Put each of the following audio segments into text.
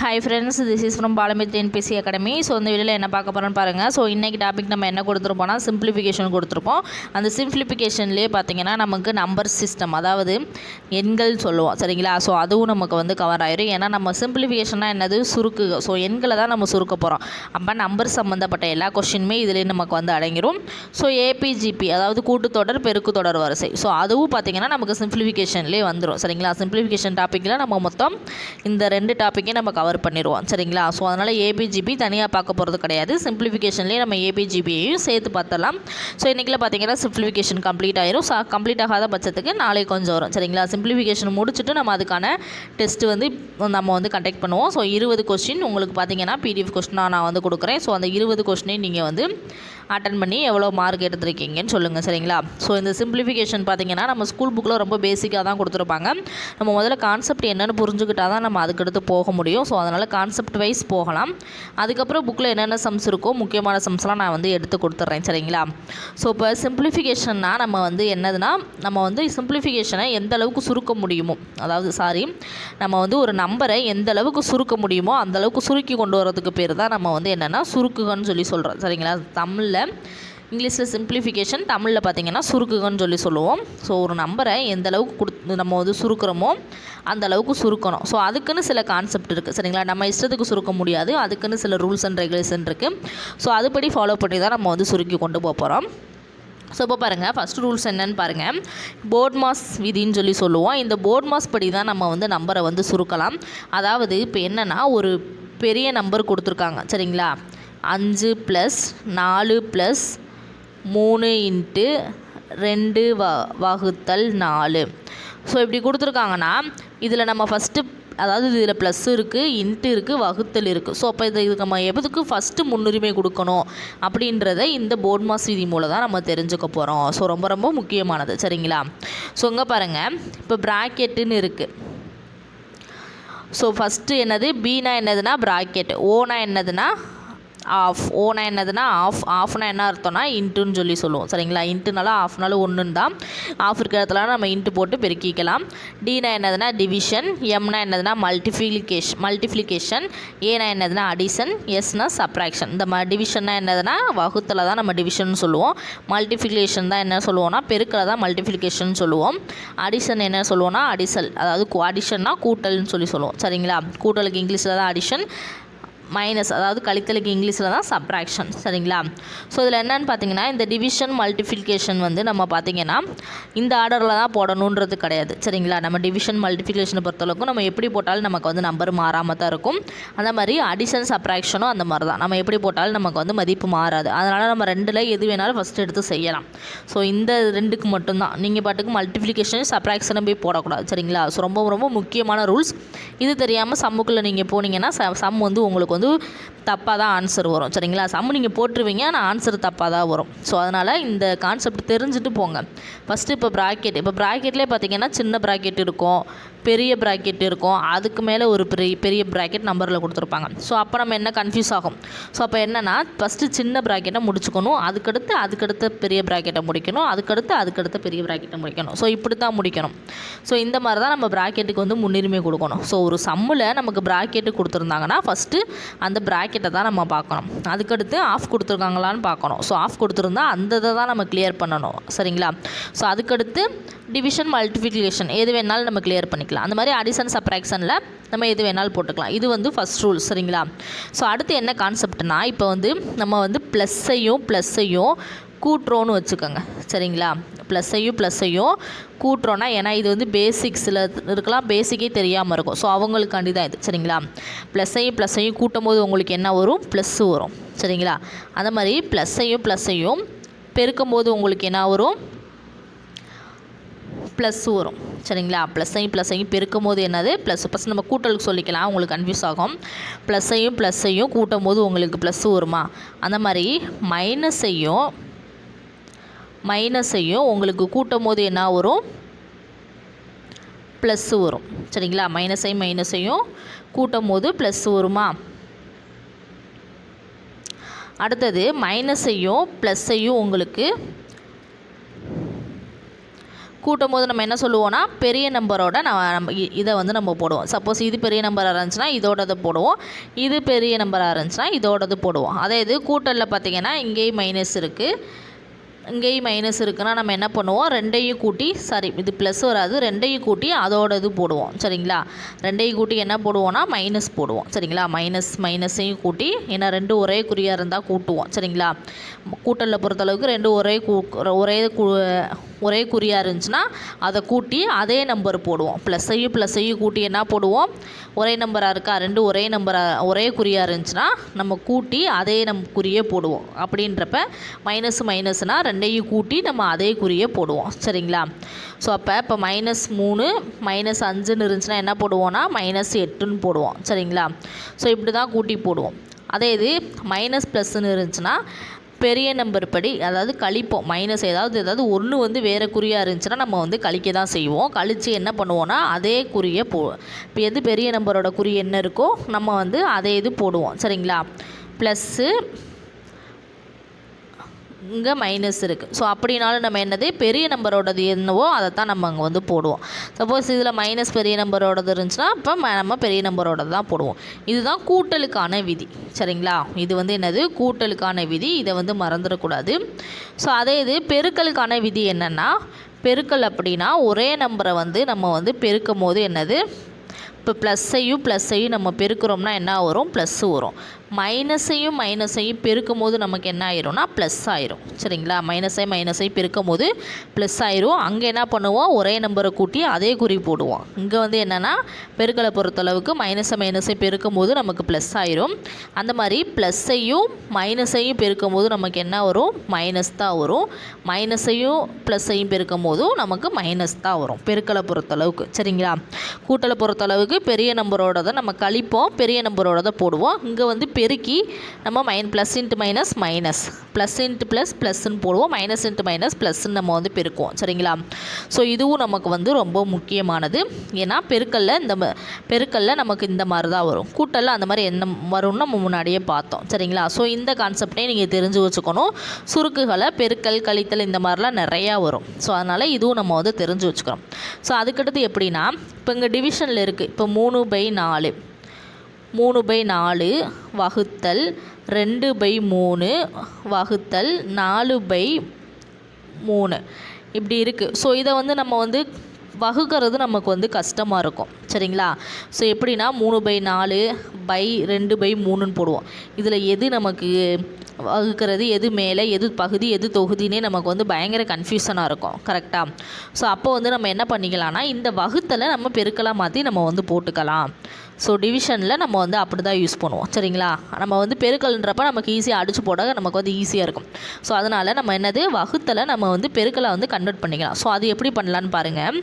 Hi friends this is from Balamith NBC academy so இந்த வீடியோவில் என்ன பார்க்க போகிறோன்னு பாருங்கள் ஸோ இன்றைக்கி டாபிக் நம்ம என்ன கொடுத்துருப்போம்னா சிம்பிளிஃபிகேஷன் கொடுத்துருப்போம். அந்த சிம்பிளிஃபிகேஷன்லேயே பார்த்தீங்கன்னா நமக்கு நம்பர் சிஸ்டம் அதாவது எண்கள் சொல்லுவோம். சரிங்களா? ஸோ அதுவும் நமக்கு வந்து கவர் ஆயிரும். ஏன்னா நம்ம சிம்பிளிஃபிகேஷனாக என்னது? சுருக்கு. ஸோ எண்களை தான் நம்ம சுருக்க போகிறோம் அப்போ நம்பர் சம்மந்தப்பட்ட எல்லா கொஷினுமே இதுலேயே நமக்கு வந்து அடங்கிடும் ஸோ ஏபிஜிபி அதாவது கூட்டுத்தொடர் பெருக்குத்தொடர் வரிசை. ஸோ அதுவும் பார்த்தீங்கன்னா நமக்கு சிம்பிளிஃபிகேஷன்லேயே வந்துடும் சரிங்களா? சிம்பிளிஃபிகேஷன் டாப்பிக்கில் நம்ம மொத்தம் இந்த ரெண்டு டாப்பிக்கையும் நம்ம கவர் பண்ணிடுவோம் சரிங்களா? ஸோ அதனால் ஏபிஜிபி தனியாக பார்க்க போகிறது கிடையாது. சிம்பிளிஃபிகேஷன்லேயே நம்ம ஏபிஜிபியையும் சேர்த்து பார்த்தலாம் ஸோ இன்றைக்கில் பார்த்தீங்கன்னா சிம்பிளிஃபிகேஷன் கம்ப்ளீட் ஆயிரும். ஸோ கம்ப்ளீட் ஆகாத பட்சத்துக்கு நாளை கொஞ்சம் வரும். சரிங்களா? சிம்பிளிஃபிகேஷன் முடிச்சுட்டு நம்ம அதுக்கான டெஸ்ட் வந்து நம்ம வந்து கண்டக்ட் பண்ணுவோம். ஸோ இருபது கொஸ்டின் உங்களுக்கு பார்த்தீங்கன்னா பிடிஎஃப் கொஸ்டினாக நான் வந்து கொடுக்குறேன். ஸோ அந்த இருபது கொஸ்டினையும் நீங்கள் வந்து அட்டன் பண்ணி எவ்வளோ மார்க் எடுத்திருக்கீங்கன்னு சொல்லுங்கள் சரிங்களா? ஸோ இந்த சிம்பிளிஃபிகேஷன் பார்த்தீங்கன்னா நம்ம ஸ்கூல் புக்கில் ரொம்ப பேசிக்காக தான் கொடுத்துருப்பாங்க. நம்ம முதல்ல கான்செப்ட் என்னென்னு புரிஞ்சுக்கிட்டா தான் நம்ம அதுக்கடுத்து போக முடியும். ஸோ அதனால் கான்செப்ட் வைஸ் போகலாம். அதுக்கப்புறம் புக்கில் என்னென்ன சம்ஸ் இருக்கோ முக்கியமான சம்ஸ்லாம் நான் வந்து எடுத்து கொடுத்துட்றேன் சரிங்களா? ஸோ இப்போ சிம்பிளிஃபிகேஷன்னா நம்ம வந்து என்னதுன்னா நம்ம வந்து சிம்பிளிஃபிகேஷனை எந்த அளவுக்கு சுருக்க முடியுமோ அதாவது சாரி நம்ம வந்து ஒரு நம்பரை எந்த அளவுக்கு சுருக்க முடியுமோ அந்த அளவுக்கு சுருக்கி கொண்டு வரதுக்கு பேர் தான் நம்ம வந்து என்னென்னா சுருக்குகன்னு சொல்லி சொல்கிறோம் சரிங்களா? தமிழில் இங்கிலீஷில் சிம்பிளிஃபிகேஷன் தமிழில் பார்த்தீங்கன்னா சுருக்குகன்னு சொல்லி சொல்லுவோம். ஸோ ஒரு நம்பரை எந்த அளவுக்கு கொடுத்து நம்ம வந்து சுருக்கிறோமோ அந்த அளவுக்கு சுருக்கணும். ஸோ அதுக்குன்னு சில கான்செப்ட் இருக்குது சரிங்களா? நம்ம இஷ்டத்துக்கு சுருக்க முடியாது. அதுக்குன்னு சில ரூல்ஸ் அண்ட் ரெகுலேஷன் இருக்குது ஸோ அதுபடி ஃபாலோ பண்ணி தான் நம்ம வந்து சுருக்கி கொண்டு போக போகிறோம் ஸோ இப்போ பாருங்கள் ஃபஸ்ட் ரூல்ஸ் என்னன்னு பாருங்கள் போர்ட் மாஸ் விதின்னு சொல்லி சொல்லுவோம். இந்த போர்ட் மாஸ் படி தான் நம்ம வந்து நம்பரை வந்து சுருக்கலாம். அதாவது இப்போ என்னென்னா ஒரு பெரிய நம்பர் கொடுத்துருக்காங்க. சரிங்களா? அஞ்சு ப்ளஸ் நாலு ப்ளஸ் மூணு இன்ட்டு ரெண்டு வ வகுத்தல் நாலு. ஸோ இப்படி கொடுத்துருக்காங்கன்னா இதில் நம்ம ஃபஸ்ட்டு அதாவது இதில் ப்ளஸ் இருக்குது இன்ட்டு இருக்குது வகுத்தல் இருக்குது ஸோ அப்போ இது இதுக்கு நம்ம எதுக்கு ஃபஸ்ட்டு முன்னுரிமை கொடுக்கணும் அப்படின்றத இந்த போர்ட்மாஸ் விதி மூலம் தான் நம்ம தெரிஞ்சுக்க போகிறோம் ஸோ ரொம்ப ரொம்ப முக்கியமானது. சரிங்களா? ஸோ இங்கே பாருங்கள் இப்போ ப்ராக்கெட்டுன்னு இருக்குது ஸோ ஃபஸ்ட்டு என்னது? பீனா என்னதுன்னா ப்ராக்கெட் ஓனா என்னதுன்னா ஆஃப் ஓனா என்னதுன்னா ஆஃப் ஆஃப்னா என்ன அர்த்தம்னா இன்ட்டுன்னு சொல்லி சொல்லுவோம். சரிங்களா? இன்ட்டுனால ஆஃப்னாலும் ஒன்றுன்னு தான். ஆஃப் இருக்கிற இடத்துல நம்ம இன்ட்டு போட்டு பெருக்கிக்கலாம். டினா என்னதுன்னா டிவிஷன் எம்னா என்னதுன்னா மல்டிஃபிலிகேஷன் மல்டிஃபிலிகேஷன் ஏனா என்னதுன்னா அடிஷன் எஸ்னா சப்ராக்ஷன் இந்த ம டிவிஷன்னா என்னதுன்னா வகுத்தில் தான் நம்ம டிவிஷன் சொல்லுவோம். மல்டிஃபிகேஷன் தான் என்ன சொல்லுவோம்னா பெருக்கில் தான் மல்டிஃபிலிகேஷன் சொல்லுவோம். அடிஷன் என்ன சொல்லுவோம்னா அடிசல் அதாவது அடிஷன்னா கூட்டல்னு சொல்லி சொல்லுவோம். சரிங்களா? கூட்டலுக்கு இங்கிலீஷில் தான் அடிஷன் மைனஸ் அதாவது கழித்தலுக்கு இங்கிலீஷில் தான் சப்ராக்ஷன் சரிங்களா? ஸோ இதில் என்னென்னு பார்த்தீங்கன்னா இந்த டிவிஷன் மல்டிஃபிகேஷன் வந்து நம்ம பார்த்தீங்கன்னா இந்த ஆர்டரில் தான் போடணுன்றது கிடையாது சரிங்களா? நம்ம டிவிஷன் மல்டிஃபிகேஷனை பொறுத்தளவுக்கு நம்ம எப்படி போட்டாலும் நமக்கு வந்து நம்பர் மாறாமல் தான் இருக்கும். அந்த மாதிரி அடிஷன் சப்ராக்ஷனும் அந்த மாதிரி தான். நம்ம எப்படி போட்டாலும் நமக்கு வந்து மதிப்பு மாறாது. அதனால் நம்ம ரெண்டில் எது வேணாலும் ஃபஸ்ட்டு எடுத்து செய்யலாம். ஸோ இந்த ரெண்டுக்கு மட்டும்தான். நீங்கள் பாட்டுக்கு மல்டிஃபிகேஷன் சப்ராக்ஷனும் போய் போடக்கூடாது சரிங்களா? ஸோ ரொம்ப ரொம்ப முக்கியமான ரூல்ஸ் இது தெரியாமல் சம்முக்குள்ளே நீங்கள் போனீங்கன்னா சம் வந்து உங்களுக்கு வந்து தப்பாக தான் ஆன்சர் வரும். சரிங்களா? சம்மு நீங்கள் போட்டுருவீங்க ஆனால் ஆன்சர் தப்பாக தான் வரும். ஸோ அதனால் இந்த கான்செப்ட் தெரிஞ்சுட்டு போங்க. ஃபஸ்ட்டு இப்போ ப்ராக்கெட் இப்போ ப்ராக்கெட்லேயே பார்த்தீங்கன்னா சின்ன ப்ராக்கெட் இருக்கும் பெரிய ப்ராக்கெட் இருக்கும் அதுக்கு மேலே ஒரு பெரிய பெரிய ப்ராக்கெட் நம்பரில் கொடுத்துருப்பாங்க. ஸோ அப்போ நம்ம என்ன கன்ஃபியூஸ் ஆகும்? ஸோ அப்போ என்னென்னா ஃபஸ்ட்டு சின்ன ப்ராக்கெட்டை முடிச்சுக்கணும் அதுக்கடுத்து அதுக்கடுத்த பெரிய ப்ராக்கெட்டை முடிக்கணும் அதுக்கடுத்து அதுக்கடுத்த பெரிய ப்ராக்கெட்டை முடிக்கணும். ஸோ இப்படி தான் முடிக்கணும். ஸோ இந்த மாதிரி தான் நம்ம ப்ராக்கெட்டுக்கு வந்து முன்னுரிமை கொடுக்கணும். ஸோ ஒரு சம்மில் நமக்கு ப்ராக்கெட்டு கொடுத்துருந்தாங்கன்னா ஃபஸ்ட்டு அந்த ப்ராக்கெட் ப்ராக்கெட்டை தான் நம்ம பார்க்கணும். அதுக்கடுத்து ஆஃப் கொடுத்துருக்காங்களான்னு பார்க்கணும். ஸோ ஆஃப் கொடுத்துருந்தா அந்த இதை தான் நம்ம கிளியர் பண்ணணும். சரிங்களா? ஸோ அதுக்கடுத்து டிவிஷன் மல்டிஃபிகேஷன் எது வேணாலும் நம்ம கிளியர் பண்ணிக்கலாம். அந்த மாதிரி அடிஷன் சப்ராக்ஷனில் நம்ம எது வேணாலும் போட்டுக்கலாம். இது வந்து ஃபஸ்ட் ரூல் சரிங்களா? ஸோ அடுத்து என்ன கான்செப்ட்னா இப்போ வந்து நம்ம வந்து ப்ளஸ்ஸையும் ப்ளஸ்ஸையும் கூட்டுறோன்னு வச்சுக்கோங்க. சரிங்களா? ப்ளஸ்ஸையும் ப்ளஸ்ஸையும் கூட்டுறோன்னா ஏன்னா இது வந்து பேசிக்ஸில் இருக்கலாம் பேசிக்கே தெரியாமல் இருக்கும். ஸோ அவங்களுக்காண்டி தான் இது. சரிங்களா? ப்ளஸ்ஸையும் ப்ளஸ்ஸையும் கூட்டும் போது உங்களுக்கு என்ன வரும்? ப்ளஸ்ஸு வரும். சரிங்களா? அந்த மாதிரி ப்ளஸ்ஸையும் ப்ளஸ்ஸையும் பெருக்கும் போது உங்களுக்கு என்ன வரும்? ப்ளஸ் வரும். சரிங்களா? ப்ளஸ்ஸையும் ப்ளஸ்ஸையும் பெருக்கும் போது என்னது? ப்ளஸ் ப்ளஸ் நம்ம கூட்டலுக்கு சொல்லிக்கலாம். உங்களுக்கு கன்ஃபியூஸ் ஆகும். ப்ளஸ்ஸையும் ப்ளஸ்ஸையும் கூட்டும் போது உங்களுக்கு ப்ளஸ் வருமா? அந்த மாதிரி மைனஸையும் மைனஸையும் உங்களுக்கு கூட்டும் போது என்ன வரும்? ப்ளஸ்ஸு வரும். சரிங்களா? மைனஸையும் மைனஸையும் கூட்டும் போது ப்ளஸ் வருமா? அடுத்தது மைனஸையும் ப்ளஸ்ஸையும் உங்களுக்கு கூட்டும் போது நம்ம என்ன சொல்லுவோம்னா பெரிய நம்பரோட நம்ம நம்ம இதை வந்து நம்ம போடுவோம். சப்போஸ் இது பெரிய நம்பராக இருந்துச்சுன்னா இதோடது போடுவோம். இது பெரிய நம்பராக இருந்துச்சுன்னா இதோடது போடுவோம். அதே இது கூட்டலில் பார்த்தீங்கன்னா இங்கேயும் மைனஸ் இருக்குது இங்கேயும் மைனஸ் இருக்குன்னா நம்ம என்ன பண்ணுவோம்? ரெண்டையும் கூட்டி சாரி இது ப்ளஸ் வராது. ரெண்டையும் கூட்டி அதோட இது போடுவோம். சரிங்களா? ரெண்டையும் கூட்டி என்ன போடுவோம்னா மைனஸ் போடுவோம். சரிங்களா? மைனஸ் மைனஸையும் கூட்டி ஏன்னா ரெண்டு ஒரே குறியாக இருந்தால் கூட்டுவோம். சரிங்களா? கூட்டலில் பொறுத்தளவுக்கு ரெண்டு ஒரே கூ ஒரே கு ஒரே குறியாக இருந்துச்சுன்னா அதை கூட்டி அதே நம்பர் போடுவோம். ப்ளஸ்ஸையும் ப்ளஸ்ஸையும் கூட்டி என்ன போடுவோம்? ஒரே நம்பராக இருக்கா? ரெண்டு ஒரே நம்பராக ஒரே குறியாக இருந்துச்சுன்னா நம்ம கூட்டி அதே நம் குறியே போடுவோம். அப்படின்றப்ப மைனஸ் மைனஸ்னால் ரெண்டு ரெண்டையும் கூட்டி நம்ம அதே குறியே போடுவோம். சரிங்களா? ஸோ அப்போ இப்போ மைனஸ் மூணு மைனஸ் அஞ்சுன்னு இருந்துச்சுன்னா என்ன போடுவோம்னா மைனஸ் எட்டுன்னு போடுவோம். சரிங்களா? ஸோ இப்படி தான் கூட்டி போடுவோம். அதே இது மைனஸ் ப்ளஸ்ன்னு இருந்துச்சுன்னா பெரிய நம்பர் படி அதாவது கழிப்போம். மைனஸ் ஏதாவது ஏதாவது ஒன்று வந்து வேறு குறியாக இருந்துச்சுன்னா நம்ம வந்து கழிக்க தான் செய்வோம். கழித்து என்ன பண்ணுவோம்னா அதே குறியை போ இப்போ எது பெரிய நம்பரோட குறி என்ன இருக்கோ நம்ம வந்து அதே இது போடுவோம். சரிங்களா? ப்ளஸ்ஸு இங்கே மைனஸ் இருக்குது ஸோ அப்படினாலும் நம்ம என்னது? பெரிய நம்பரோடது என்னவோ அதை தான் நம்ம அங்கே வந்து போடுவோம். சப்போஸ் இதில் மைனஸ் பெரிய நம்பரோடது இருந்துச்சுன்னா அப்போ நம்ம பெரிய நம்பரோடது தான் போடுவோம். இதுதான் கூட்டலுக்கான விதி. சரிங்களா? இது வந்து என்னது? கூட்டலுக்கான விதி. இதை வந்து மறந்துடக்கூடாது. ஸோ அதே இது பெருக்கலுக்கான விதி என்னென்னா பெருக்கல் அப்படின்னா ஒரே நம்பரை வந்து நம்ம வந்து பெருக்கும் போது என்னது? இப்போ ப்ளஸ்ஸையும் ப்ளஸ்ஸையும் நம்ம பெருக்கிறோம்னா என்ன வரும்? ப்ளஸ்ஸு வரும். மைனஸையும் மைனஸையும் பெருக்கும் போது நமக்கு என்ன ஆயிரும்னா ப்ளஸ் ஆயிரும். சரிங்களா? மைனஸை மைனஸை பெருக்கும் போது ப்ளஸ் ஆயிரும். அங்கே என்ன பண்ணுவோம்? ஒரே நம்பரை கூட்டி அதே குறி போடுவோம். இங்கே வந்து என்னென்னா பெருக்கலை பொறுத்தளவுக்கு மைனஸை மைனஸை பெருக்கும் போது நமக்கு ப்ளஸ் ஆயிரும். அந்த மாதிரி ப்ளஸ்ஸையும் மைனஸையும் பெருக்கும் போது நமக்கு என்ன வரும்? மைனஸ் தான் வரும். மைனஸையும் ப்ளஸ்ஸையும் பெருக்கும் போதும் நமக்கு மைனஸ் தான் வரும். பெருக்கலை பொறுத்தளவுக்கு. சரிங்களா? கூட்டலை பொறுத்தளவுக்கு பெரிய நம்பரோட நம்ம கழிப்போம். பெரிய நம்பரோட தான் போடுவோம். இங்கே வந்து பெருக்கி நம்ம மைன் plus into minus minus plus into plus ப்ளஸ்ன்னு போடுவோம். மைனஸ் இன்ட்டு மைனஸ் ப்ளஸ்ன்னு நம்ம வந்து பெருக்குவோம். சரிங்களா? ஸோ இதுவும் நமக்கு வந்து ரொம்ப முக்கியமானது. ஏன்னா பெருக்கல்ல இந்த ம- பெருக்கல்ல நமக்கு இந்த மாதிரி தான் வரும். கூட்டல்ல அந்த மாதிரி என்ன வரும்னு நம்ம முன்னாடியே பார்த்தோம். சரிங்களா? ஸோ இந்த கான்செப்டையும் நீங்கள் தெரிஞ்சு வச்சுக்கணும். சுருக்குகளை பெருக்கல் கழித்தல் இந்த மாதிரிலாம் நிறையா வரும். ஸோ அதனால் இதுவும் நம்ம வந்து தெரிஞ்சு வச்சுக்கிறோம் ஸோ அதுக்கடுத்து எப்படின்னா இப்போ இங்கே டிவிஷனில் இருக்குது இப்போ மூணு பை நாலு. மூணு பை நாலு வகுத்தல் ரெண்டு பை மூணு வகுத்தல் நாலு பை மூணு. இப்படி இருக்குது ஸோ இதை வந்து நம்ம வந்து வகுக்கிறது நமக்கு வந்து கஷ்டமாக இருக்கும். சரிங்களா? ஸோ எப்படின்னா மூணு பை நாலு பை ரெண்டு பை மூணுன்னு போடுவோம். இதில் எது நமக்கு வகுக்கிறது எது மேலே எது பகுதி எது தொகுதினே நமக்கு வந்து பயங்கர கன்ஃபியூஷனாக இருக்கும். கரெக்டாக ஸோ அப்போ வந்து நம்ம என்ன பண்ணிக்கலாம்னா இந்த வகுத்தலை நம்ம பெருக்கலாக மாற்றி நம்ம வந்து போட்டுக்கலாம். ஸோ டிவிஷனில் நம்ம வந்து அப்படி தான் யூஸ் பண்ணுவோம். சரிங்களா? நம்ம வந்து பெருக்கல்ன்றப்ப நமக்கு ஈஸியாக அடிச்சு போட நமக்கு வந்து ஈஸியாக இருக்கும். ஸோ அதனால் நம்ம என்னது? வகுத்தலை நம்ம வந்து பெருக்கலை வந்து கன்வெர்ட் பண்ணிக்கலாம். ஸோ அது எப்படி பண்ணலான்னு பாருங்கள்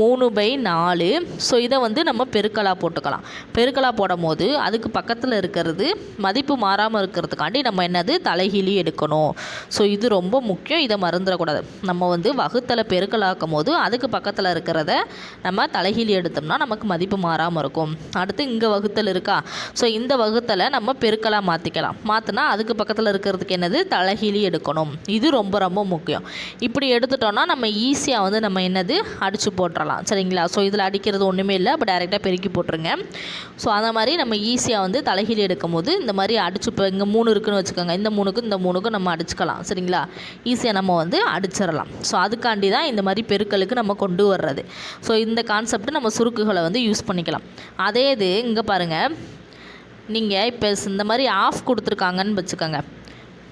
மூணு பை நாலு. ஸோ இதை வந்து நம்ம பெருக்கலாக போட்டுக்கலாம். பெருக்கலாக போடும் போது அதுக்கு பக்கத்தில் இருக்கிறது மதிப்பு மாறாமல் இருக்கிறதுக்காண்டி நம்ம என்னது? தலைகீழி எடுக்கணும். ஸோ இது ரொம்ப முக்கியம். இதை மறந்துடக்கூடாது. நம்ம வந்து வகுத்தலை பெருக்கலாக்கும் போது அதுக்கு பக்கத்தில் இருக்கிறத நம்ம தலைகீழி எடுத்தோம்னா நமக்கு மதிப்பு மாறாமல் இருக்கும். அடுத்து இங்கே வகுத்தல் இருக்கா? ஸோ இந்த வகுத்தலை நம்ம பெருக்கலாக மாற்றிக்கலாம் மாற்றினா அதுக்கு பக்கத்தில் இருக்கிறதுக்கு என்னது? தலைகீழி எடுக்கணும். இது ரொம்ப ரொம்ப முக்கியம். இப்படி எடுத்துட்டோம்னா நம்ம ஈஸியாக வந்து நம்ம என்னது? அடித்து போட்டுடலாம் சரிங்களா? ஸோ இதில் அடிக்கிறது ஒன்றுமே இல்லை. அப்போ டைரெக்டாக பெருக்கி போட்டுருங்க. ஸோ அந்த மாதிரி நம்ம ஈஸியாக வந்து தலைகீழி எடுக்கும் போது இந்த மாதிரி அடிச்சு இப்போ இங்கே மூணு இருக்குன்னு வச்சுக்கோங்க. இந்த மூணுக்கும் இந்த மூணுக்கும் நம்ம அடிச்சுக்கலாம். சரிங்களா? ஈஸியாக நம்ம வந்து அடிச்சிடலாம். ஸோ அதுக்காண்டி தான் இந்த மாதிரி பெருக்கலுக்கு நம்ம கொண்டு வர்றது. ஸோ இந்த கான்செப்ட் நம்ம சுருக்குகளை வந்து யூஸ் பண்ணிக்கலாம். அதே இது இங்கே பாருங்கள் நீங்கள் இப்போ இந்த மாதிரி ஆஃப் கொடுத்துருக்காங்கன்னு வச்சுக்கோங்க.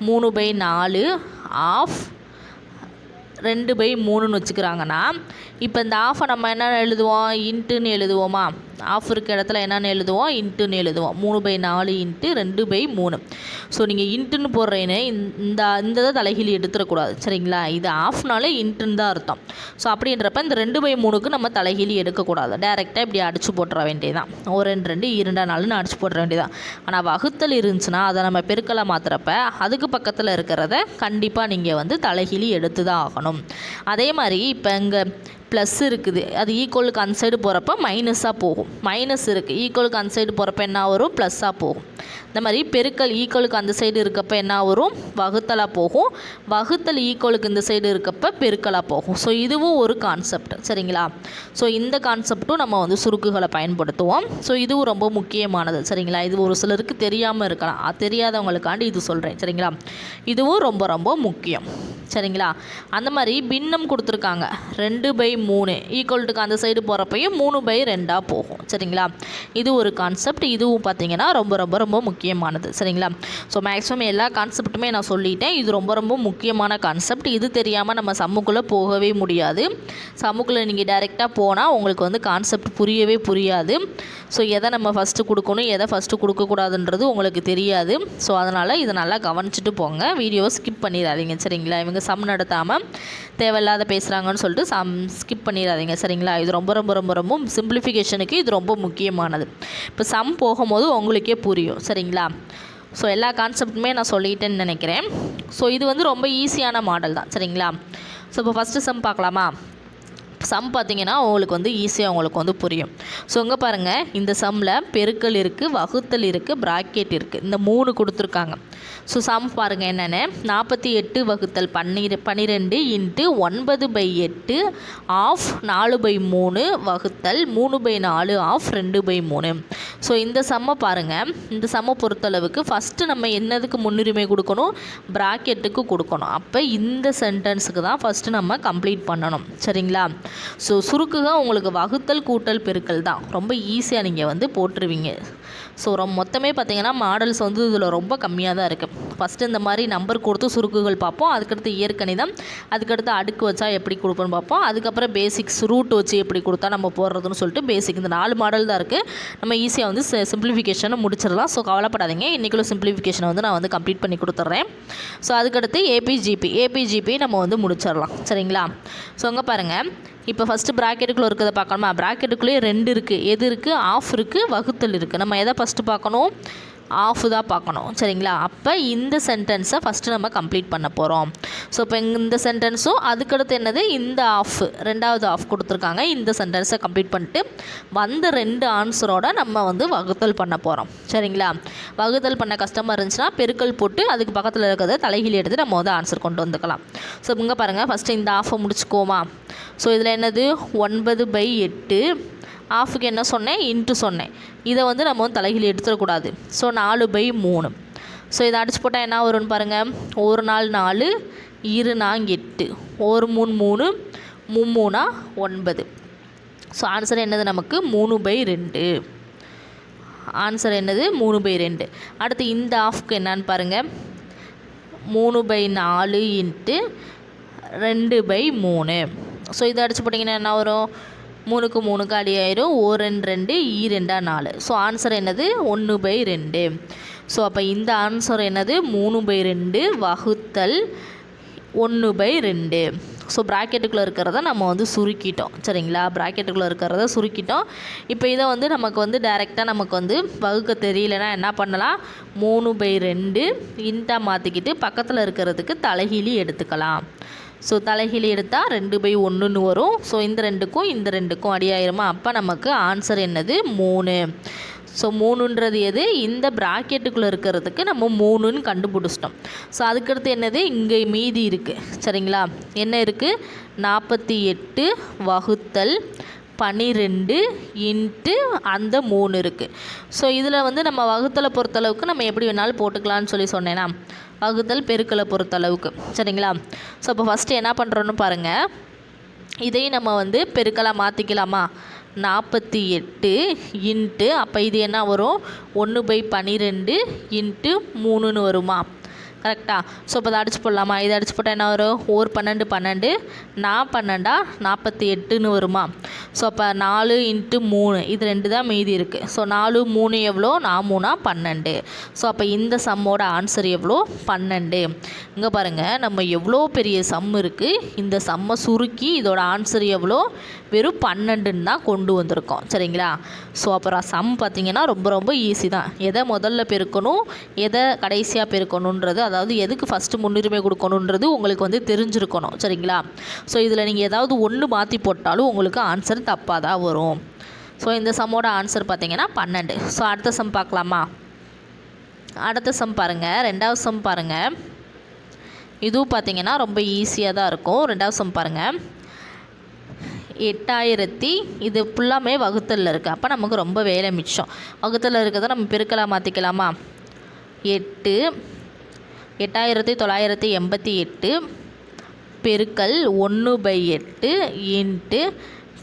மூணு பை நாலு ஆஃப் ரெண்டு பை மூணுன்னு வச்சுக்கிறாங்கன்னா இப்போ இந்த ஆஃபை நம்ம என்ன எழுதுவோம்? இன்ட்டுன்னு எழுதுவோமா? ஆஃப் இருக்க இடத்துல என்னென்னு எழுதுவோம்? இன்ட்டுன்னு எழுதுவோம். மூணு பை நாலு இன்ட்டு ரெண்டு பை மூணு. ஸோ நீங்கள் இன்ட்டுன்னு போடுறேன்னு இந்த இந்த இதை தலைகீழி எடுத்துடக்கூடாது. சரிங்களா? இது ஆஃப்னாலே இன்ட்டுன்னு தான் அர்த்தம். ஸோ அப்படின்றப்ப இந்த ரெண்டு பை மூணுக்கு நம்ம தலைகீழி எடுக்கக்கூடாது. டேரெக்டாக இப்படி அடிச்சு போட்டுற வேண்டியதான் ஒரு ரெண்டு ரெண்டு இரண்டா நாலுன்னு அடிச்சு போட்டுற வேண்டியதான் ஆனால் வகுத்தல் இருந்துச்சுன்னா அதை நம்ம பெருக்கலை மாற்றுறப்ப அதுக்கு பக்கத்தில் இருக்கிறத கண்டிப்பாக நீங்கள் வந்து தலைகீழி எடுத்து தான் ஆகணும். அதே மாதிரி இப்போ இங்கே ப்ளஸ் இருக்குது. அது ஈக்குவலுக்கு அந்த சைடு போகிறப்ப மைனஸாக போகும். மைனஸ் இருக்குது ஈக்குவலுக்கு அந்த சைடு போகிறப்ப என்ன வரும்? ப்ளஸ்ஸாக போகும். இந்த மாதிரி பெருக்கல் ஈக்குவலுக்கு அந்த சைடு இருக்கப்போ என்ன வரும்? வகுத்தலாக போகும். வகுத்தல் ஈக்குவலுக்கு இந்த சைடு இருக்கப்போ பெருக்கலாக போகும். ஸோ இதுவும் ஒரு கான்செப்ட் சரிங்களா? ஸோ இந்த கான்செப்ட்டும் நம்ம வந்து சுருக்குகளை பயன்படுத்துவோம். ஸோ இதுவும் ரொம்ப முக்கியமானது. சரிங்களா? இது ஒரு சிலருக்கு தெரியாமல் இருக்கலாம். தெரியாதவங்களுக்காண்டி இது சொல்கிறேன் சரிங்களா? இதுவும் ரொம்ப ரொம்ப முக்கியம். சரிங்களா? அந்த மாதிரி பின்னம் கொடுத்துருக்காங்க. ரெண்டு பை மூணு. ஈக்குவல்ட்டுக்கு அந்த சைடு போகிறப்பையும் மூணு பை ரெண்டாக போகும். சரிங்களா? இது ஒரு கான்செப்ட் இதுவும் பார்த்தீங்கன்னா ரொம்ப ரொம்ப ரொம்ப முக்கியமானது. சரிங்களா? ஸோ மேக்ஸிமம் எல்லா கான்செப்ட்டுமே நான் சொல்லிட்டேன். இது ரொம்ப ரொம்ப முக்கியமான கான்செப்ட் இது தெரியாமல் நம்ம சம்முக்குள்ளே போகவே முடியாது. சம்முக்குள்ளே நீங்கள் டைரெக்டாக போனால் உங்களுக்கு வந்து கான்செப்ட் புரியவே புரியாது. ஸோ எதை நம்ம ஃபஸ்ட்டு கொடுக்கணும்? எதை ஃபஸ்ட்டு கொடுக்கக்கூடாதுன்றது உங்களுக்கு தெரியாது. ஸோ அதனால் இதை நல்லா கவனிச்சுட்டு போங்க. வீடியோவை ஸ்கிப் பண்ணிடாதீங்க. சரிங்களா? இவங்க சம் நடத்தாமல் தேவையில்லாத பேசுகிறாங்கன்னு சொல்லிட்டு சம் ஸ்கிப் பண்ணிடாதீங்க சரிங்களா? இது ரொம்ப ரொம்ப ரொம்ப ரொம்ப சிம்பிளிஃபிகேஷனுக்கு இது ரொம்ப முக்கியமானது. இப்போ சம் போகும்போது உங்களுக்கே புரியும் சரிங்களா? ஸோ எல்லா கான்செப்ட்டுமே நான் சொல்லிட்டேன்னு நினைக்கிறேன். ஸோ இது வந்து ரொம்ப ஈஸியான மாடல் தான் சரிங்களா? ஸோ இப்போ ஃபஸ்ட்டு சம் பார்க்கலாமா? சம் பார்த்தீங்கன்னா உங்களுக்கு வந்து ஈஸியாக உங்களுக்கு வந்து புரியும். ஸோ இங்கே பாருங்கள் இந்த சம்மில் பெருக்கல் இருக்குது வகுத்தல் இருக்குது ப்ராக்கெட் இருக்குது இந்த மூணு கொடுத்துருக்காங்க. ஸோ சம் பாருங்கள் என்னென்னு. நாற்பத்தி எட்டு வகுத்தல் பன்னிர பன்னிரெண்டு இன்ட்டு ஒன்பது பை எட்டு ஆஃப் நாலு பை மூணு வகுத்தல் மூணு பை நாலு ஆஃப் ரெண்டு பை மூணு. ஸோ இந்த சம்மை பாருங்கள் இந்த சம்மை பொறுத்தளவுக்கு ஃபஸ்ட்டு நம்ம என்னதுக்கு முன்னுரிமை கொடுக்கணும்? ப்ராக்கெட்டுக்கு கொடுக்கணும். அப்போ இந்த சென்டென்ஸுக்கு தான் ஃபஸ்ட்டு நம்ம கம்ப்ளீட் பண்ணணும். சரிங்களா? ஸோ சுருக்குக உங்களுக்கு வகுத்தல் கூட்டல் பெருக்கல் தான். ரொம்ப ஈஸியாக நீங்கள் வந்து போட்டுருவீங்க. ஸோ ரொம்ப மொத்தமே பார்த்தீங்கன்னா மாடல்ஸ் வந்து இதில் ரொம்ப கம்மியாக தான் இருக்குது ஃபஸ்ட்டு இந்த மாதிரி நம்பர் கொடுத்து சுருக்குகள் பார்ப்போம். அதுக்கடுத்து இயற்கணிதம் அதுக்கடுத்து அடுக்கு வச்சா எப்படி கொடுப்போம்னு பார்ப்போம். அதுக்கப்புறம் பேசிக்ஸ் ரூட் வச்சு எப்படி கொடுத்தா நம்ம போடுறதுன்னு சொல்லிட்டு பேசிக் இந்த நாலு மாடல் தான் இருக்குது நம்ம ஈஸியாக வந்து சிம்பிளிஃபிகேஷனை முடிச்சிடலாம். ஸோ கவலைப்படாதீங்க. இன்றைக்குள்ள சிம்பிளிஃபிகேஷனை வந்து நான் வந்து கம்ப்ளீட் பண்ணி கொடுத்துட்றேன் ஸோ அதுக்கடுத்து ஏபிஜிபி ஏபிஜிபி நம்ம வந்து முடிச்சிடலாம். சரிங்களா? ஸோ அங்கே பாருங்கள் இப்போ ஃபஸ்ட்டு ப்ராக்கெட்டுக்குள்ளே இருக்கிறத பார்க்கணுமா? ப்ராக்கெட்டுக்குள்ளேயே ரெண்டு இருக்குது எது இருக்குது ஆஃப் இருக்குது வகுத்தல் இருக்குது நம்ம எதை ஃபஸ்ட்டு பார்க்கணும்? ஆஃப் தான் பார்க்கணும் சரிங்களா? அப்போ இந்த சென்டென்ஸை ஃபஸ்ட்டு நம்ம கம்ப்ளீட் பண்ண போகிறோம் ஸோ இப்போ இந்த சென்டென்ஸும் அதுக்கடுத்து என்னது? இந்த ஆஃப் ரெண்டாவது ஆஃப் கொடுத்துருக்காங்க. இந்த சென்டென்ஸை கம்ப்ளீட் பண்ணிட்டு வந்த ரெண்டு ஆன்சரோட நம்ம வந்து வகுத்தல் பண்ண போகிறோம் சரிங்களா? வகுத்தல் பண்ண கஷ்டமாக இருந்துச்சுன்னா பெருக்கல் போட்டு அதுக்கு பக்கத்தில் இருக்கிறத தலைகீழ் எடுத்து நம்ம வந்து ஆன்சர் கொண்டு வந்துக்கலாம். ஸோ இங்கே பாருங்கள் ஃபஸ்ட்டு இந்த ஆஃபை முடிச்சுக்கோமா ஸோ இதில் என்னது? ஒன்பது பை எட்டு. ஆஃபுக்கு என்ன சொன்னேன்? இன்ட்டு சொன்னேன். இதை வந்து நம்ம வந்து தலைகீழ் எடுத்துடக்கூடாது. ஸோ நாலு பை மூணு. ஸோ இதை அடிச்சு போட்டால் என்ன வரும்னு பாருங்கள் ஒரு நாள் நாலு இரு நாங் எட்டு. ஒரு மூணு மூணு மும்மூணா ஒன்பது. ஸோ ஆன்சர் என்னது நமக்கு? மூணு பை ரெண்டு. ஆன்சர் என்னது? மூணு பை ரெண்டு. அடுத்து இந்த ஆஃப்க்கு என்னன்னு பாருங்கள் மூணு பை நாலு இன்ட்டு ரெண்டு பை மூணு. ஸோ இதை அடிச்சு போட்டிங்கன்னா என்ன வரும்? மூணுக்கு மூணுக்கு அடி ஆயிரும் ஓ ரெண்டு ரெண்டு ஈ ரெண்டா நாலு. ஸோ ஆன்சர் என்னது? ஒன்று பை ரெண்டு. ஸோ அப்போ இந்த ஆன்சர் என்னது? மூணு பை ரெண்டு வகுத்தல் ஒன்று பை ரெண்டு. ஸோ ப்ராக்கெட்டுக்குள்ளே இருக்கிறத நம்ம வந்து சுருக்கிட்டோம். சரிங்களா? ப்ராக்கெட்டுக்குள்ளே இருக்கிறத சுருக்கிட்டோம். இப்போ இதை வந்து நமக்கு வந்து டைரெக்டாக நமக்கு வந்து வகுக்க தெரியலனா என்ன பண்ணலாம்? மூணு பை ரெண்டு இன்ட்டாக மாற்றிக்கிட்டு பக்கத்தில் இருக்கிறதுக்கு தலைகீழி எடுத்துக்கலாம். ஸோ தலைகீழி எடுத்தால் ரெண்டு பை ஒன்றுன்னு வரும். ஸோ இந்த ரெண்டுக்கும் இந்த ரெண்டுக்கும் அடியாயிரமா? அப்போ நமக்கு ஆன்சர் என்னது? மூணு. ஸோ மூணுன்றது எது? இந்த ப்ராக்கெட்டுக்குள்ளே இருக்கிறதுக்கு நம்ம மூணுன்னு கண்டுபிடிச்சிட்டோம். ஸோ அதுக்கடுத்து என்னது? இங்கே மீதி இருக்குது சரிங்களா? என்ன இருக்குது நாற்பத்தி எட்டு வகுத்தல் பன்னிரெண்டு இன்ட்டு அந்த மூணு இருக்குது ஸோ இதில் வந்து நம்ம வகுத்தலை பொறுத்தளவுக்கு நம்ம எப்படி வேணாலும் போட்டுக்கலாம்னு சொல்லி சொன்னேன்னா வகுத்தல் பெருக்களை பொறுத்தளவுக்கு. சரிங்களா? ஸோ இப்போ ஃபஸ்ட்டு என்ன பண்ணுறோன்னு பாருங்கள் இதையும் நம்ம வந்து பெருக்கலாக மாற்றிக்கலாமா நாற்பத்தி எட்டு இன்ட்டு அப்போ இது என்ன வரும்? ஒன்று பை பன்னிரெண்டு இன்ட்டு மூணுன்னு வருமா? கரெக்டாக ஸோ இப்போ இதை அடிச்சு போடலாமா? இதை அடிச்சு போட்டால் என்ன வரும்? ஓர் பன்னெண்டு பன்னெண்டு. நான் பன்னெண்டா? நாற்பத்தி எட்டுன்னு வருமா? ஸோ அப்போ நாலு இன்ட்டு மூணு. இது ரெண்டு தான் மீதி இருக்குது ஸோ நாலு மூணு எவ்வளோ? நான் மூணா பன்னெண்டு. ஸோ அப்போ இந்த சம்மோட ஆன்சர் எவ்வளோ? பன்னெண்டு. இங்கே பாருங்கள் நம்ம எவ்வளோ பெரிய சம் இருக்குது இந்த சம்மை சுருக்கி இதோட ஆன்சர் எவ்வளோ? வெறும் பன்னெண்டுன்னு தான் கொண்டு வந்திருக்கோம். சரிங்களா? ஸோ அப்புறம் சம் பார்த்திங்கன்னா ரொம்ப ரொம்ப ஈஸி தான். எதை முதல்ல பெருக்கணும்? எதை கடைசியாக பெருக்கணுன்றது அதாவது எதுக்கு ஃபஸ்ட்டு முன்னுரிமை கொடுக்கணுன்றது உங்களுக்கு வந்து தெரிஞ்சிருக்கணும் சரிங்களா? ஸோ இதில் நீங்கள் ஏதாவது ஒன்று மாற்றி போட்டாலும் உங்களுக்கு ஆன்சர் தப்பாக தான் வரும். ஸோ இந்த சம்மோட ஆன்சர் பார்த்தீங்கன்னா பன்னெண்டு. ஸோ அடுத்த சம் பார்க்கலாமா அடுத்த சம் பாருங்கள் ரெண்டாவது சம் பாருங்கள் இதுவும் பார்த்தீங்கன்னா ரொம்ப ஈஸியாக தான் இருக்கும். ரெண்டாவது சம் பாருங்கள் எட்டாயிரத்தி இது ஃபுல்லாமே வகுத்தலில் இருக்குது அப்போ நமக்கு ரொம்ப வேலை மிச்சம். வகுத்தலில் இருக்கிறத நம்ம பெருக்கலாக மாற்றிக்கலாமா எட்டு. எட்டாயிரத்தி தொள்ளாயிரத்தி எண்பத்தி எட்டு பெருக்கல் ஒன்று பை எட்டு இன்ட்டு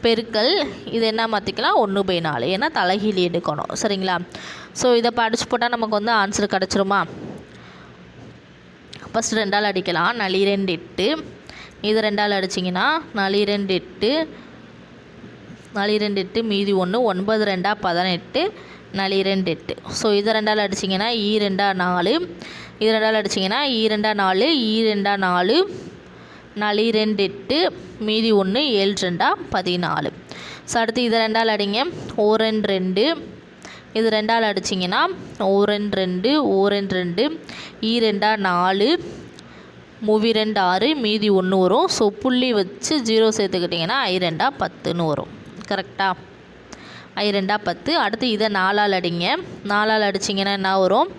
பெருக்கல் இது என்ன மாற்றிக்கலாம் ஒன்று பை நாலு. ஏன்னா தலைகீழ் எடுக்கணும். சரிங்களா? ஸோ இதை படிச்சு போட்டால் நமக்கு வந்து ஆன்சர் கிடச்சிருமா? ஃபஸ்ட் ரெண்டால் அடிக்கலாம். நளி ரெண்டு எட்டு. இது ரெண்டால் அடிச்சிங்கன்னா நளி ரெண்டு எட்டு. நளி ரெண்டு எட்டு மீதி ஒன்று. ஒன்பது ரெண்டா பதினெட்டு. நளி ரெண்டு எட்டு. ஸோ இதை ரெண்டால் அடிச்சிங்கன்னா ஈ ரெண்டா நாலு. இது ரெண்டால் அடிச்சிங்கன்னா ஈரெண்டா நாலு ஈ நாலு நாலு நளி ரெண்டு எட்டு மீதி ஒன்று ஏழு ரெண்டா பதினாலு. ஸோ அடுத்து இதை ரெண்டால் அடிங்க. ஓரெண் ரெண்டு இது ரெண்டால் அடிச்சிங்கன்னா ஓரெண் ரெண்டு ஓரெண் ரெண்டு ஈ நாலு மூவி ரெண்டு ஆறு மீதி ஒன்று வரும். ஸோ புள்ளி வச்சு ஜீரோ சேர்த்துக்கிட்டிங்கன்னா ஐ பத்துன்னு வரும். கரெக்டாக ஐ பத்து. அடுத்து இதை நாலால் அடிங்க. நாலால் அடிச்சிங்கன்னா என்ன வரும்?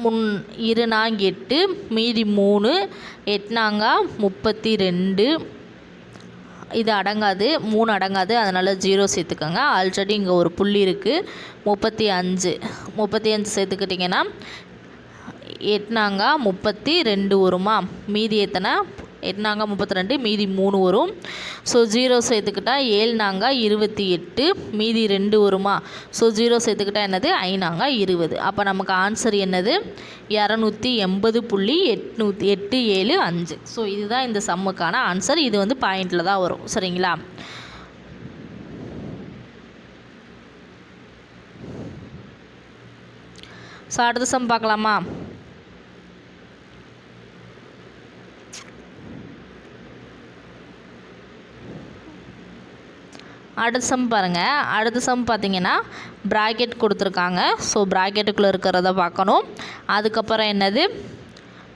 முன் இரு நாங்க எட்டு மீதி மூணு எட்னாங்க முப்பத்தி ரெண்டு இது அடங்காது மூணு அடங்காது அதனால் ஜீரோ சேர்த்துக்கோங்க. ஆல்ரெடி இங்கே ஒரு புள்ளி இருக்குது முப்பத்தி அஞ்சு முப்பத்தி அஞ்சு சேர்த்துக்கிட்டிங்கன்னா எட்னாங்கா முப்பத்தி ரெண்டு வருமா? மீதி எத்தனை? எட்னாங்க முப்பத்தி ரெண்டு மீதி மூணு வரும். ஸோ ஜீரோ சேர்த்துக்கிட்டால் ஏழு நாங்கா இருபத்தி எட்டு மீதி ரெண்டு வருமா? ஸோ ஜீரோ சேர்த்துக்கிட்டா என்னது? ஐநாங்க இருபது. அப்போ நமக்கு ஆன்சர் என்னது? இரநூத்தி எண்பது புள்ளி எட்நூற்றி எட்டு ஏழு அஞ்சு. ஸோ இதுதான் இந்த சம்முக்கான ஆன்சர் இது வந்து பாயிண்டில் தான் வரும். சரிங்களா? ஸோ அடுத்த சம் பார்க்கலாமா? அடுத்த சம் பாருங்கள் அடுத்த சம் பார்த்தீங்கன்னா ப்ராக்கெட் கொடுத்துருக்காங்க. ஸோ ப்ராக்கெட்டுக்குள்ளே இருக்கிறத பார்க்கணும். அதுக்கப்புறம் என்னது?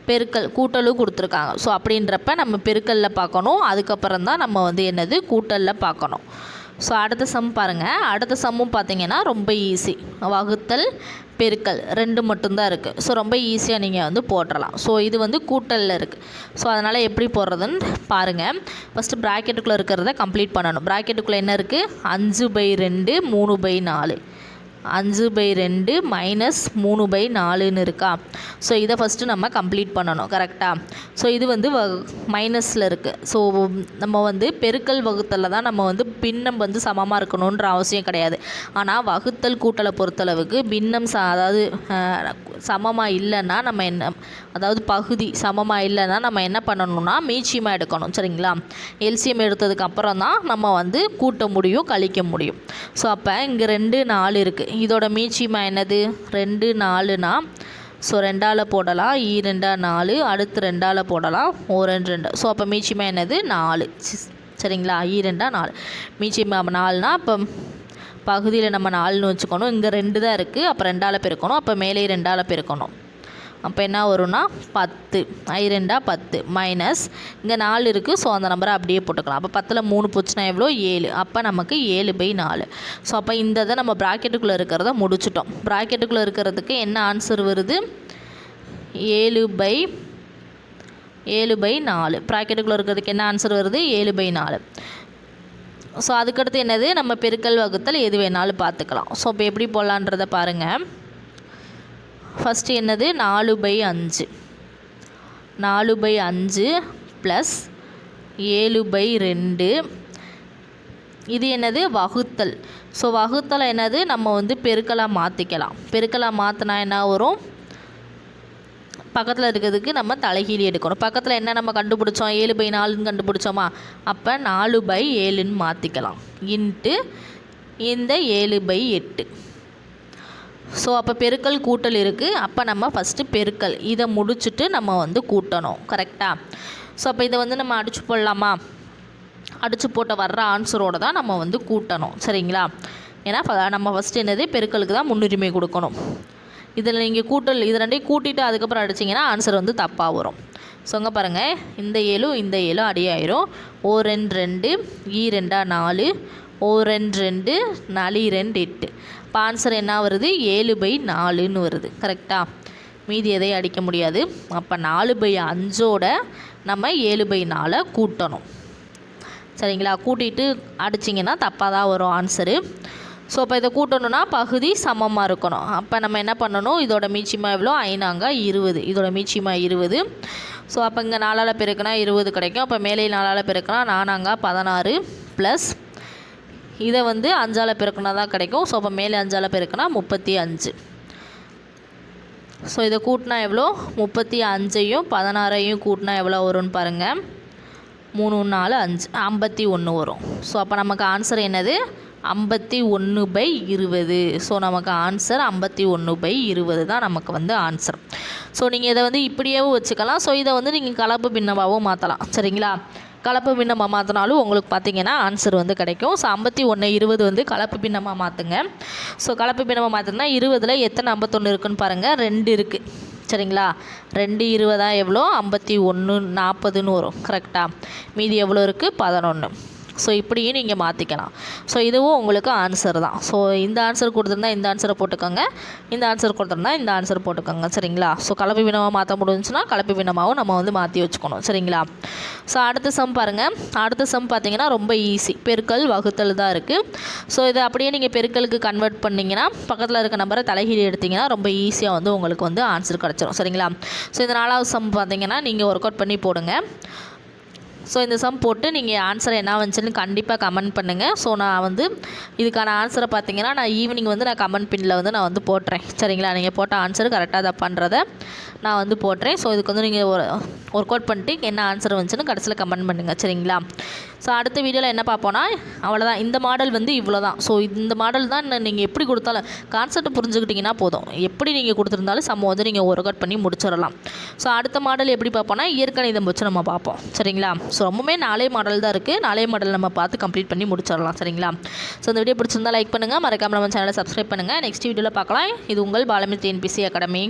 பெருக்கல் கூட்டலும் கொடுத்துருக்காங்க. ஸோ அப்படின்றப்ப நம்ம பெருக்கலில் பார்க்கணும். அதுக்கப்புறம் தான் நம்ம வந்து என்னது? கூட்டலில் பார்க்கணும். ஸோ அடுத்த சம் பாருங்கள் அடுத்த சம்மும் பார்த்தீங்கன்னா ரொம்ப ஈஸி வகுத்தல் பெருக்கல். ரெண்டு மட்டும்தான் இருக்குது ஸோ ரொம்ப ஈஸியாக நீங்கள் வந்து போட்டுடலாம் ஸோ இது வந்து கூட்டலில் இருக்குது ஸோ அதனால் எப்படி போடுறதுன்னு பாருங்கள் ஃபஸ்ட்டு ப்ராக்கெட்டுக்குள்ளே இருக்கிறத கம்ப்ளீட் பண்ணணும். ப்ராக்கெட்டுக்குள்ளே என்ன இருக்குது அஞ்சு பை ரெண்டு மூணு பை நாலு. அஞ்சு பை ரெண்டு மைனஸ் மூணு பை நாலுன்னு இருக்கா? ஸோ இதை ஃபஸ்ட்டு நம்ம கம்ப்ளீட் பண்ணணும் கரெக்டாக ஸோ இது வந்து வ மைனஸில் இருக்குது ஸோ நம்ம வந்து பெருக்கல் வகுத்தலில் தான் நம்ம வந்து பின்னம் வந்து சமமாக இருக்கணுன்ற அவசியம் கிடையாது. ஆனால் வகுத்தல் கூட்டலை பொறுத்தளவுக்கு பின்னம் ச அதாவது சமமாக இல்லைன்னா நம்ம என்ன அதாவது பகுதி சமமாக இல்லைன்னா நம்ம என்ன பண்ணணும்னா மீச்சியமாக எடுக்கணும் சரிங்களா? எல்சியம் எடுத்ததுக்கப்புறம் தான் நம்ம வந்து கூட்ட முடியும் கழிக்க முடியும். ஸோ அப்போ இங்கே ரெண்டு நாலு இருக்குது இதோட மீச்சிமா என்னது? ரெண்டு நாலுனா? ஸோ ரெண்டால் போடலாம். ஈ ரெண்டா நாலு. அடுத்து ரெண்டால் போடலாம். ஓ ரெண்டு ரெண்டு. ஸோ அப்போ மீச்சிமா என்னது? நாலு. சரிங்களா? ஈ ரெண்டா நாலு. மீச்சியமா நாலுனா அப்போ பகுதியில் நம்ம நாலுன்னு வச்சுக்கணும். இங்கே ரெண்டு தான் இருக்குது அப்போ ரெண்டால் பெருக்கணும். அப்போ மேலே ரெண்டால் பெருக்கணும். அப்போ என்ன வரும்னா பத்து. ஐ ரெண்டா பத்து. மைனஸ் இங்கே நாலு இருக்குது ஸோ அந்த நம்பரை அப்படியே போட்டுக்கலாம். அப்போ பத்தில் மூணு போச்சுன்னா எவ்வளோ? ஏழு. அப்போ நமக்கு ஏழு பை நாலு. ஸோ அப்போ இந்த இதை நம்ம ப்ராக்கெட்டுக்குள்ளே இருக்கிறத முடிச்சிட்டோம். ப்ராக்கெட்டுக்குள்ளே இருக்கிறதுக்கு என்ன ஆன்சர் வருது? ஏழு பை ஏழு பை நாலு. ப்ராக்கெட்டுக்குள்ளே இருக்கிறதுக்கு என்ன ஆன்சர் வருது? ஏழு பை நாலு. ஸோ அதுக்கடுத்து என்னது? நம்ம பெருக்கல் வகுத்தல் எது வேணாலும் பார்த்துக்கலாம். ஸோ இப்போ எப்படி போடலான்றதை பாருங்கள் ஃபஸ்ட்டு என்னது? நாலு பை அஞ்சு. நாலு பை அஞ்சு ப்ளஸ் ஏழு பை ரெண்டு. இது என்னது? வகுத்தல். ஸோ வகுத்தல் என்னது? நம்ம வந்து பெருக்கலாக மாற்றிக்கலாம் பெருக்கலாக மாற்றினா என்ன வரும்? பக்கத்தில் இருக்கிறதுக்கு நம்ம தலைகீழி எடுக்கணும். பக்கத்தில் என்ன நம்ம கண்டுபிடிச்சோம்? ஏழு பை நாலுன்னு கண்டுபிடிச்சோமா? அப்போ நாலு பை ஏழுன்னு மாற்றிக்கலாம் இன்ட்டு இந்த ஏழு பை எட்டு. ஸோ அப்போ பெருக்கல் கூட்டல் இருக்குது அப்போ நம்ம ஃபஸ்ட்டு பெருக்கல். இதை முடிச்சுட்டு நம்ம வந்து கூட்டணும். கரெக்டாக ஸோ அப்போ இதை வந்து நம்ம அடிச்சு போடலாமா? அடிச்சு போட்ட வர்ற ஆன்சரோடு தான் நம்ம வந்து கூட்டணும். சரிங்களா? ஏன்னா நம்ம ஃபஸ்ட்டு என்னது? பெருக்கலுக்கு தான் முன்னுரிமை கொடுக்கணும். இதில் நீங்கள் கூட்டல் இது ரெண்டையும் கூட்டிட்டு அதுக்கப்புறம் அடிச்சிங்கன்னா ஆன்சர் வந்து தப்பாக வரும். சொங்க பாருங்கள் இந்த ஏழும் இந்த ஏழும் அடியாயிரும். ஓ ரெண்டு ரெண்டு ஈ ரெண்டா நாலு. ஓ ரெண்டு ரெண்டு நாலு ரெண்டு எட்டு. இப்போ ஆன்சர் என்ன வருது? ஏழு பை நாலுன்னு வருது. கரெக்டாக மீதி எதையும் அடிக்க முடியாது. அப்போ நாலு பை அஞ்சோட நம்ம ஏழு பை நாலை கூட்டணும். சரிங்களா? கூட்டிட்டு அடிச்சிங்கன்னா தப்பாக தான் வரும் ஆன்சரு ஸோ அப்போ இதை கூட்டணும்னா பகுதி சமமாக இருக்கணும். அப்போ நம்ம என்ன பண்ணணும்? இதோட மீச்சிமா எவ்வளோ? ஐநாங்க இருபது. இதோட மீச்சிமா இருபது. ஸோ அப்போ இங்கே நாலால் பெருக்குனா இருபது கிடைக்கும். அப்போ மேலே நாலால் பெருக்குனா நானாங்க பதினாறு ப்ளஸ் இதை வந்து அஞ்சால் பெருக்கினா தான் கிடைக்கும். ஸோ அப்போ மேலே அஞ்சால் பெருக்கினா முப்பத்தி அஞ்சு. ஸோ இதை கூட்டினா எவ்வளோ? முப்பத்தி அஞ்சையும் பதினாறையும் கூட்டினா எவ்வளோ வரும்னு பாருங்கள் மூணு நாலு அஞ்சு ஐம்பத்தி ஒன்று வரும். ஸோ அப்போ நமக்கு ஆன்சர் என்னது? ஐம்பத்தி ஒன்று பை இருபது. ஸோ நமக்கு ஆன்சர் ஐம்பத்தி ஒன்று பை இருபது தான் நமக்கு வந்து ஆன்சர் ஸோ நீங்கள் இதை வந்து இப்படியேவும் வச்சுக்கலாம். ஸோ இதை வந்து நீங்கள் கலப்பு பின்னமாகவும் மாற்றலாம் சரிங்களா? கலப்பு பின்னமாக மாற்றினாலும் உங்களுக்கு பார்த்தீங்கன்னா ஆன்சர் வந்து கிடைக்கும். ஸோ ஐம்பத்தி ஒன்று இருபது வந்து கலப்பு பின்னமாக மாற்றுங்க ஸோ கலப்பு பின்னமாக மாற்றினா இருபதில் எத்தனை ஐம்பத்தொன்று இருக்குன்னு பாருங்கள் ரெண்டு இருக்குது சரிங்களா? ரெண்டு இருபதா எவ்வளோ? ஐம்பத்தி ஒன்று நாற்பதுன்னு வரும். கரெக்டாக மீதி எவ்வளோ இருக்குது பதினொன்று ஸோ இப்படியும் நீங்கள் மாற்றிக்கலாம் ஸோ இதுவும் உங்களுக்கு ஆன்சர் தான். ஸோ இந்த ஆன்சர் கொடுத்துருந்தா இந்த ஆன்சரை போட்டுக்கோங்க. இந்த ஆன்சர் கொடுத்துருந்தா இந்த ஆன்சர் போட்டுக்கோங்க. சரிங்களா? ஸோ கலப்பு வினமாக மாற்ற முடிஞ்சுன்னா கலப்பு வினமாகவும் நம்ம வந்து மாற்றி வச்சுக்கணும். சரிங்களா? ஸோ அடுத்த சம் பாருங்கள் அடுத்த சம் பார்த்தீங்கன்னா ரொம்ப ஈஸி பெருக்கல் வகுத்தல் தான் இருக்குது ஸோ இதை அப்படியே நீங்கள் பெருக்கலுக்கு கன்வெர்ட் பண்ணிங்கன்னா பக்கத்தில் இருக்க நம்பரை தலைகீழி எடுத்திங்கன்னா ரொம்ப ஈஸியாக வந்து உங்களுக்கு வந்து ஆன்சர் கிடச்சிரும். சரிங்களா? ஸோ இந்த நாலாவது சம் பார்த்தீங்கன்னா நீங்கள் ஒர்க் அவுட் பண்ணி போடுங்க. ஸோ இந்த சம் போட்டு நீங்கள் ஆன்சர் என்ன வந்துச்சுன்னு கண்டிப்பாக கமெண்ட் பண்ணுங்கள் ஸோ நான் வந்து இதுக்கான ஆன்சரை பார்த்தீங்கன்னா நான் ஈவினிங் வந்து நான் கமெண்ட் பின்னில் வந்து நான் வந்து போட்டுறேன். சரிங்களா? நீங்கள் போட்ட ஆன்சர் கரெக்டாக தப்பான்றதை நான் வந்து போட்டுறேன். ஸோ இதுக்கு வந்து நீங்கள் ஒரு ஒர்க் அவுட் பண்ணிட்டு என்ன ஆன்சர் வந்துச்சுன்னு கடைசியில் கமெண்ட் பண்ணுங்கள் சரிங்களா? ஸோ அடுத்த வீடியோவில் என்ன பார்ப்போம்னா அவ்வளோதான் இந்த மாடல் வந்து இவ்வளோ தான் ஸோ இந்த மாடல் தான் நீங்கள் எப்படி கொடுத்தாலும் கான்செப்ட் புரிஞ்சுக்கிட்டிங்கன்னா போதும். எப்படி நீங்கள் கொடுத்துருந்தாலும் சம்ம வந்து நீங்கள் ஒர்க் அவுட் பண்ணி முடிச்சிடலாம். ஸோ அடுத்த மாடல் எப்படி பார்ப்போம்னா இயற்கணிதம் வச்சு நம்ம பார்ப்போம். சரிங்களா? ஸோ ரொம்பவுமே நாலே மாடல் தான் இருக்குது நாலே மாடல் நம்ம பார்த்து கம்ப்ளீட் பண்ணி முடிச்சிடலாம். சரிங்களா? ஸோ இந்த வீடியோ பிடிச்சிருந்தா லைக் பண்ணுங்கள் மறக்காமல் நம்ம சேனலை சப்ஸ்கிரைப் பண்ணுங்கள் நெக்ஸ்ட் வீடியோவில் பார்க்கலாம். இது உங்கள் பாலமி டிஎன்பிசி அகாடமி